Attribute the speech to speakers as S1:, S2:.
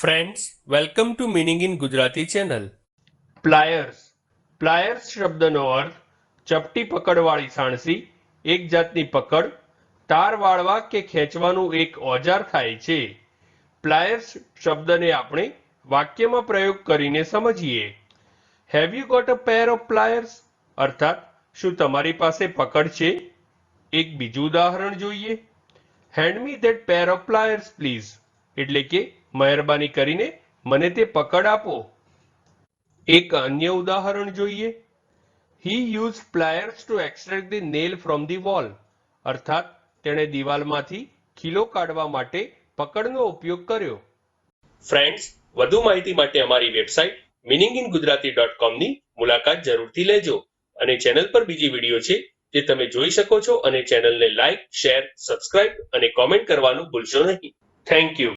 S1: Friends welcome to meaning in Gujarati channel pliers pliers શબ્દનો અર્થ, ચપટી પકડવાળી સાણસી એક જાતની પકડ, તાર વાળવા કે ખેંચવાનું એક ઓજાર થાય છે. પ્લાયર્સ શબ્દને આપણે વાક્યમાં પ્રયોગ કરીને સમજીએ. Have you got a pair of pliers અર્થાત, શું તમારી પાસે પકડ છે? એક બીજું ઉદાહરણ જોઈએ. Hand me that pair of pliers please એટલે કે મહેરબાની કરીને મને તે પકડ આપો. એક અન્ય ઉદાહરણ જોઈએ. He use pliers to extract the nail from the wall અર્થાત, તેણે દિવાલમાંથી ખીલો કાઢવા માટે પકડનો ઉપયોગ કર્યો. ફ્રેન્ડ્સ વધુ માહિતી માટે અમારી website meaning in Gujarati dot કોમની મુલાકાત જરૂરથી લેજો અને ચેનલ પર બીજી વીડિયો છે જે તમે જોઈ શકો છો અને ચેનલને લાઇક શેર, સબસ્ક્રાઇબ અને કોમેન્ટ કરવાનું ભૂલશો નહીં. Thank you